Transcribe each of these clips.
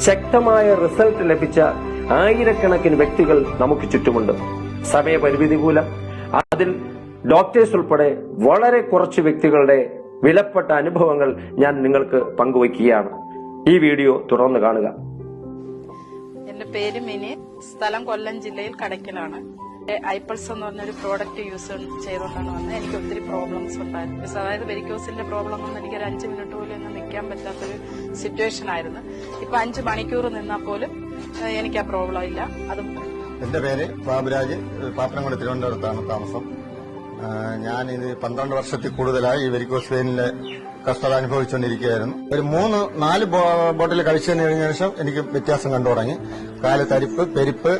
ശക്തമായ റിസൾട്ട് ലഭിച്ച ആയിരക്കണക്കിന് വ്യക്തികൾ നമുക്ക് ചുറ്റുമുണ്ട്. സമയപരിമിതി മൂലം അതിൽ ഡോക്ടേഴ്സ് ഉൾപ്പെടെ വളരെ കുറച്ച് വ്യക്തികളുടെ വിലപ്പെട്ട അനുഭവങ്ങൾ ഞാൻ നിങ്ങൾക്ക് പങ്കുവയ്ക്കുകയാണ്. ഈ വീഡിയോ തുടർന്ന് കാണുക. എന്റെ പേര് മിനി. സ്ഥലം കൊല്ലം ജില്ലയിൽ കടയ്ക്കലാണ്. ഐപ്പൾസ് എന്ന് പറഞ്ഞൊരു പ്രോഡക്റ്റ് യൂസ് ചെയ്തുകൊണ്ടാണ് വന്നത്. എനിക്ക് ഒത്തിരി പ്രോബ്ലംസ് ഉണ്ടായിരുന്നു. അതായത് വെരിക്കോസിന്റെ പ്രോബ്ലം എനിക്ക് ഒരു അഞ്ച് മിനിറ്റ് പോലും നിൽക്കാൻ പറ്റാത്തൊരു സിറ്റുവേഷൻ ആയിരുന്നു. ഇപ്പൊ അഞ്ച് മണിക്കൂർ നിന്നാൽ പോലും എനിക്ക് ആ പ്രോബ്ലം ഇല്ല. അതും എന്റെ പേര് ബാബുരാജ്. പാപ്പനംകുടി തിരുവനന്തപുരത്താണ് താമസം. ഞാൻ ഇത് പന്ത്രണ്ട് വർഷത്തിൽ കൂടുതലായി ഈ വെരിക്കോസ് വെയിനിലെ കഷ്ടത അനുഭവിച്ചുകൊണ്ടിരിക്കുകയായിരുന്നു. ഒരു മൂന്ന് നാല് ബോട്ടിൽ കഴിച്ചതിന് കഴിഞ്ഞ ശേഷം എനിക്ക് വ്യത്യാസം കണ്ടു തുടങ്ങി. കാൽ തരിപ്പ് പെരിപ്പ്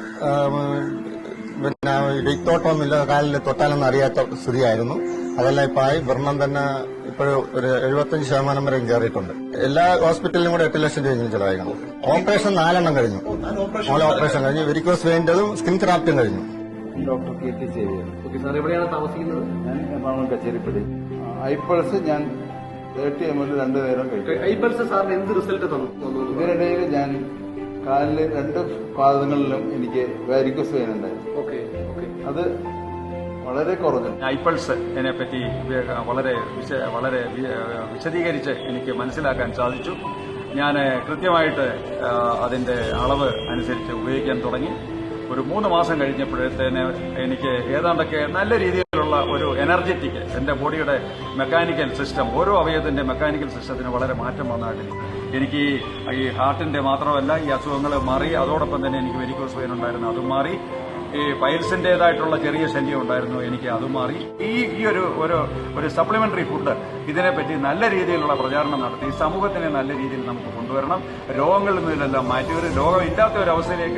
പിന്നെ വിത്തോട്ടമൊന്നുമില്ല കാലിൽ തൊട്ടാലൊന്നും അറിയാത്ത സ്ഥിതിയായിരുന്നു. അതെല്ലാം ഇപ്പൊ ആയി വ്രണം തന്നെ ഇപ്പോഴും ഒരു എഴുപത്തഞ്ച് ശതമാനം വരെ കയറിയിട്ടുണ്ട്. എല്ലാ ഹോസ്പിറ്റലിലും കൂടെ എട്ട് ലക്ഷം രൂപ ചിലവായിരുന്നു ഓപ്പറേഷൻ നാലെണ്ണം കഴിഞ്ഞു. നാല് ഓപ്പറേഷൻ കഴിഞ്ഞു. വെരിക്കോസ് വേണ്ടതും സ്കിൻ ക്രാഫ്റ്റും കഴിഞ്ഞു. Doctor K T Xavier okay sir എവിടെയാണ് താമസിക്കുന്നത്? ഞാൻ എറണാകുളം കച്ചേരിപ്പടി ഐപ്പൾസ് ഞാൻ തേർട്ടി എം എൽ രണ്ട് നേരം കഴിക്കും. ഐബൽസ് സാറിന് എന്ത് റിസൾട്ട് തന്നു? ഇതിനിടയിൽ ഞാൻ കാലിൽ രണ്ട് പാദങ്ങളിലും എനിക്ക് വാരിക്കോസ് വെയിൻ ഉണ്ടായിരുന്നു. Okay okay. അത് വളരെ കുറഞ്ഞു. ഐപ്പൾസ് പറ്റി വളരെ വളരെ വിശദീകരിച്ച് എനിക്ക് മനസ്സിലാക്കാൻ സാധിച്ചു. ഞാൻ കൃത്യമായിട്ട് അതിന്റെ അളവ് അനുസരിച്ച് ഉപയോഗിക്കാൻ തുടങ്ങി. ഒരു മൂന്ന് മാസം കഴിഞ്ഞപ്പോഴത്തേന് എനിക്ക് ഏതാണ്ടൊക്കെ നല്ല രീതിയിലുള്ള ഒരു എനർജറ്റിക് എന്റെ ബോഡിയുടെ മെക്കാനിക്കൽ സിസ്റ്റം ഓരോ അവയവത്തിന്റെ മെക്കാനിക്കൽ സിസ്റ്റത്തിന് വളരെ മാറ്റം വന്നാട്ടിൽ എനിക്ക് ഈ- ഈ ഹാർട്ടിന്റെ മാത്രമല്ല ഈ അസുഖങ്ങൾ മാറി. അതോടൊപ്പം തന്നെ എനിക്ക് വെരിക്കോസ് വെയിൻ ഉണ്ടായിരുന്നു. അതും മാറി. ഈ പൈൽസിന്റേതായിട്ടുള്ള ചെറിയ ശല്യം ഉണ്ടായിരുന്നു എനിക്ക് അത് മാറി. ഈ ഈ ഒരു ഒരു ഒരു സപ്ലിമെന്ററി ഫുഡ് ഇതിനെപ്പറ്റി നല്ല രീതിയിലുള്ള പ്രചാരണം നടത്തി സമൂഹത്തിനെ നല്ല രീതിയിൽ നമുക്ക് കൊണ്ടുവരണം. രോഗങ്ങളിൽ നിന്നെല്ലാം മാറ്റി ഒരു രോഗമില്ലാത്ത ഒരു അവസ്ഥയിലേക്ക്